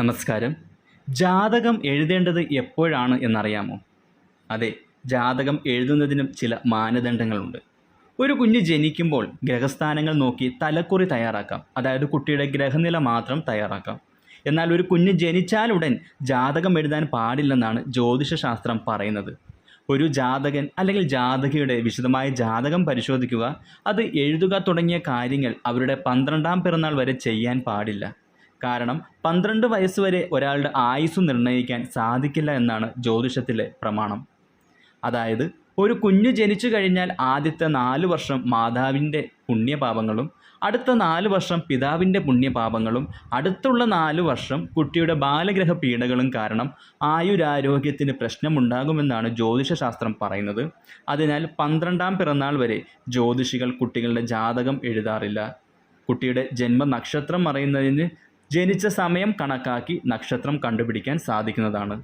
നമസ്കാരം. ജാതകം എഴുതേണ്ടത് എപ്പോഴാണ് എന്നറിയാമോ? അതെ ജാതകം എഴുതുന്നതിനും ചില മാനദണ്ഡങ്ങളുണ്ട്. ഒരു കുഞ്ഞ് ജനിക്കുമ്പോൾ ഗ്രഹസ്ഥാനങ്ങൾ നോക്കി തലക്കുറി തയ്യാറാക്കാം. അതായത് കുട്ടിയുടെ ഗ്രഹനില മാത്രം തയ്യാറാക്കാം. എന്നാൽ ഒരു കുഞ്ഞ് ജനിച്ചാലുടൻ ജാതകം എഴുതാൻ പാടില്ലെന്നാണ് ജ്യോതിഷശാസ്ത്രം പറയുന്നത്. ഒരു ജാതകൻ അല്ലെങ്കിൽ ജാതകയുടെ വിശദമായ ജാതകം പരിശോധിക്കുക അത് എഴുതുക തുടങ്ങിയ കാര്യങ്ങൾ അവരുടെ പന്ത്രണ്ടാം പിറന്നാൾ വരെ ചെയ്യാൻ പാടില്ല. കാരണം പന്ത്രണ്ട് വയസ്സ് വരെ ഒരാളുടെ ആയുസ് നിർണയിക്കാൻ സാധിക്കില്ല എന്നാണ് ജ്യോതിഷത്തിലെ പ്രമാണം. അതായത് ഒരു കുഞ്ഞു ജനിച്ചു കഴിഞ്ഞാൽ ആദ്യത്തെ നാല് വർഷം മാതാവിന്റെ പുണ്യപാപങ്ങളും അടുത്ത നാല് വർഷം പിതാവിന്റെ പുണ്യപാപങ്ങളും അടുത്തുള്ള നാല് വർഷം കുട്ടിയുടെ ബാലഗ്രഹ പീഡകളും കാരണം ആയുരാരോഗ്യത്തിന് പ്രശ്നമുണ്ടാകുമെന്നാണ് ജ്യോതിഷശാസ്ത്രം പറയുന്നത്. അതിനാൽ പന്ത്രണ്ടാം പിറന്നാൾ വരെ ജ്യോതിഷികൾ കുട്ടികളുടെ ജാതകം എഴുതാറില്ല. കുട്ടിയുടെ ജന്മനക്ഷത്രം അറിയുന്നതിന് ജനിച്ച സമയം കണക്കാക്കി നക്ഷത്രം കണ്ടുപിടിക്കാൻ സാധിക്കുന്നതാണ്.